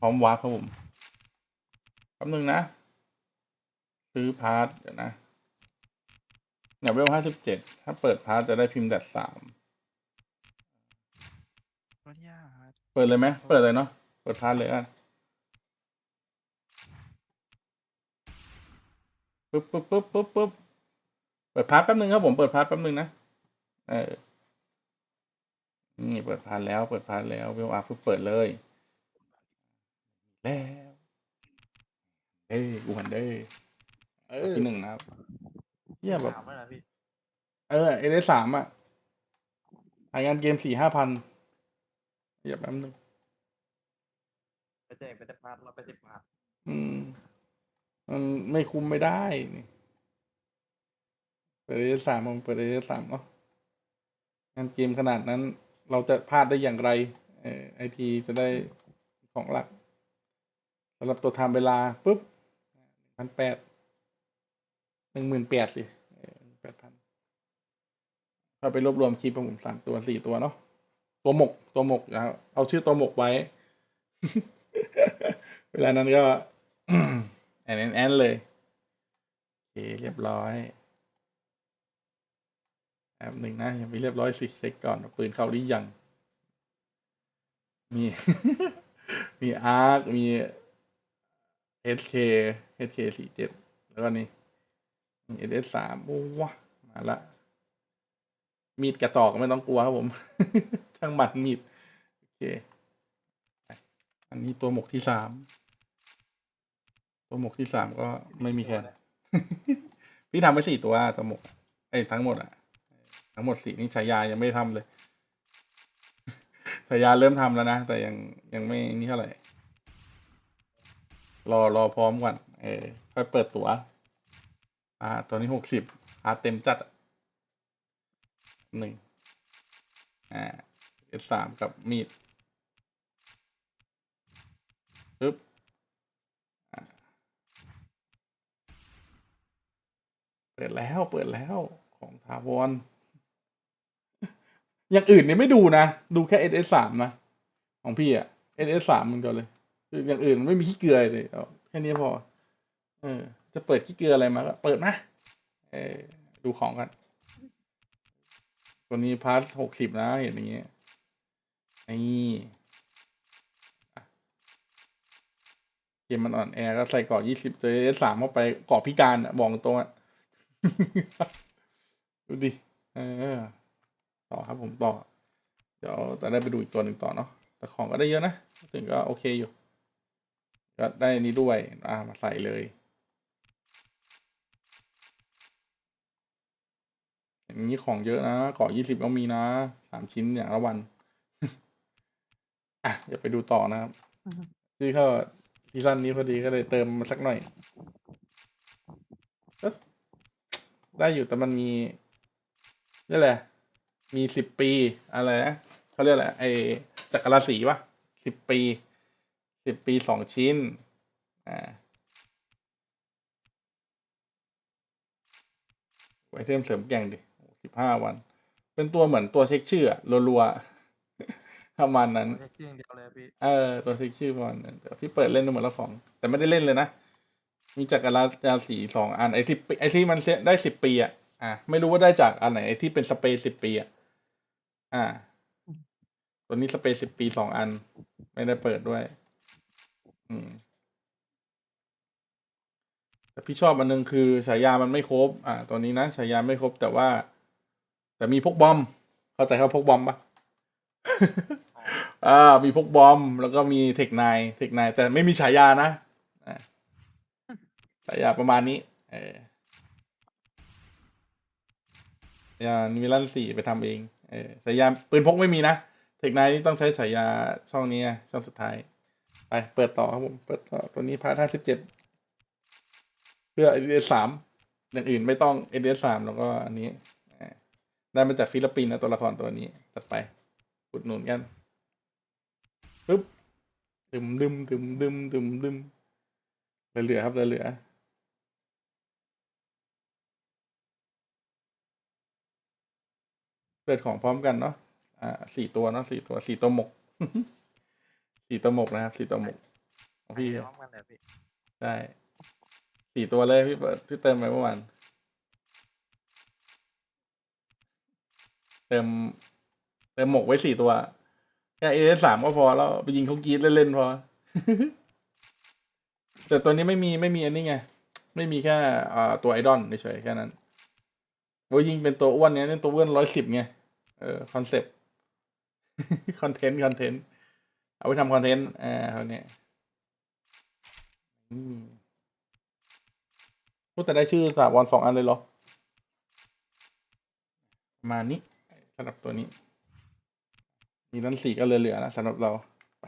พร้อมวาร์ปครับผมแป๊บนึงนะ ซื้อพาร์ทเดี๋ยวนะเนี่ยเวลห้าสิบเจ็ดถ้าเปิดพาร์ทจะได้พิมพ์แดดสามขออนุญาตเปิดเลยไหมเปิดเลยเนาะเปิดพาร์ทเลยอะปึ๊บปึ๊บปึ๊บปึ๊บปึ๊บเปิดพาร์ทแป๊บนึงครับผมเปิดพาร์ทแป๊บนึงนะเออนี่เปิดพาร์ทแล้ว เปิดพาร์ทแล้วเวลอาร์ปึ๊บเปิดเลย แล้วเอ้ยกูหันเด้เออที่หนึ่งนะครับเยี่ยแบบถามว่าอะไรพี่เออเอเดสามอะหายงานเกมสี่ห้าพันเดี๋ยวแป๊บนึงไปแจกไปแต่พาร์ทเราไปติดพาร์ทอืมมันไม่คุ้มไม่ได้นี่เปิดเอเดสามมันเปิดเอเดสามเนาะงานเกมขนาดนั้น เราจะพลาดได้อย่างไร เออไอทีจะได้ของหลัก สำหรับตัวทำเวลาปุ๊บพันแปดหนึ่งหมื่นแปดสิแปดพันถ้าไปรวบรวมคลิปของผมสามตัวสี่ตัวเนาะตัวหมกตัวหมกนะเอาชื่อตัวหมกไว้ เวลานั้นก็แอนแอนแอนเลยโอเคเรียบร้อยแป๊บหนึ่งนะยังไม่เรียบร้อยสิเช็คก่อนปืนเข้าหรือยัง มี มีอาร์คมี SK SK สี่เจ็ดแล้วก็นี่ SS สามโอ้วะมาละ มีดกระตอกไม่ต้องกลัวครับผม ช่างมันมีด โอเค อันนี้ตัวหมกที่สาม ตัวหมกที่สามก็ไม่มีแค่พี่ทำไปสี่ตัวตัวหมกไอ้ยทั้งหมดอะทั้งหมดสี่นี่ฉายายังไม่ทำเลยฉายาเริ่มทำแล้วนะ แต่ยังยังไม่นี่เท่าไหร่ รอรอพร้อมก่อนเออค่อยเปิดตัวอ่า ตัวนี้หกสิบอาเต็มจัดหนึ่งอ่าเอสามกับมีดปึ๊บเปิดแล้วเปิดแล้วของถาวรอย่างอื่นเนี่ยไม่ดูนะ ดูแค่ SS สสามนะ ของพี่อะ SS สามมันก็เลย คืออย่างอื่นมันไม่มีขี้เกลือเลยเอาแค่นี้พอ เออ จะเปิดขี้เกลืออะไรมาก็เปิดนะเออดูของกัน ตัวนี้พาร์ทหกสิบนะเห็นอย่างเงี้ยนี่อะเกมมันอ่อนแอก็ใส่เกาะยี่สิบเจอสามเข้าไปเกาะพิการอะบอกตรงอะดูดิ เออ ต่อครับผมต่อ เดี๋ยวจะได้ไปดูอีกตัวหนึ่งต่อเนาะแต่ของก็ได้เยอะนะ ถึงก็โอเคอยู่ ก็ได้นี้ด้วย อ่ามาใส่เลย อย่างนี้ของเยอะนะกาะยี่สิบก็มีนะสามชิ้นอย่างละวัน อะเดี๋ยวไปดูต่อนะครับซื้อเข้าซีซั่นนี้พอดีก็เลยเติมมาสักหน่อยก็ได้อยู่แต่มันมีนี่แหละ มีสิบปีอะไรนะเขาเรียกอะไรไอจักรราศีปะสิบปี สิบปีสองชิ้น อ่าไอเทมเสริมแกร่งดิสิบห้าวัน เป็นตัวเหมือนตัวเช็คชื่ออะรัวๆประมาณนั้นไม่ใช่ชื่ออย่างเดียวเลยพี่ เออ ตัวเช็คชื่อประมาณนั้นแต่พี่เปิดเล่นดูหมดแล้วของ แต่ไม่ได้เล่นเลยนะ มีจักรราศีสองอัน ไอที่ไอที่มันเสียได้สิบปีอะ อะไม่รู้ว่าได้จากอันไหน ไอที่เป็นสเปรย์สิบปีอะ อ่า ตัวนี้สเปรย์สิบปีสองอัน ไม่ได้เปิดด้วย อืม แต่ พี่ชอบอันนึงคือฉายามันไม่ครบ อ่าตัวนี้นะฉายาไม่ครบแต่ว่า แต่มีพกบอม เข้าใจเขาพกบอมปะอ่า มีพกบอม แล้วก็มีเทคนายเทคนายแต่ไม่มีฉายานะอ่าฉายาประมาณนี้ เออฉายานิรันดร์สี่ไปทำเอง เออฉายาปืนพกไม่มีนะ เทคนายนี่ต้องใช้ฉายาช่องนี้ไงช่องสุดท้าย ไป เปิดต่อครับผม เปิดต่อ ตัวนี้พาร์ทห้าสิบเจ็ดเพื่อ s สามอย่างอื่นไม่ต้อง s สามแล้วก็อันนี้อ่าได้มาจากฟิลิปปินส์นะตัวละครตัวนี้ตัดไปอุดหนุนกันปึ๊บดึมดึมดึมดึมดึมดึมเหลือๆครับเหลือๆเปิดของพร้อมกันเนาะอ่าสี่ตัวเนาะสี่ตัวสี่ตัวหมกสี่ตัวหมกนะครับสี่ตัวหมกของพี่เดี๋ยวพร้อมกันเลยพี่ใช่ สี่ตัวเลยพี่เปิดพี่เติมไปเมื่อวานเติมเติมหมกไว้สี่ตัวแค่เอสามก็พอแล้วไปยิงเขากรีดเล่นๆพอ แต่ตัวนี้ไม่มีไม่มีอันนี้ไง ไม่มีแค่ตัวไอดอลเฉยแค่นั้นว่ายิงเป็นตัวอ้วนเนี้ยนี่ตัวอ้วนร้อยสิบไงเออคอนเซปต์คอนเทนต์คอนเทนต์เอาไปทำคอนเทนต์อ่าเขาเนี่ย ก็แต่ได้ชื่อสาวรสองอันเลยเหรอประมาณนี้สำหรับตัวนี้ มีนั้นสี่ก็เหลือๆนะสำหรับเราไป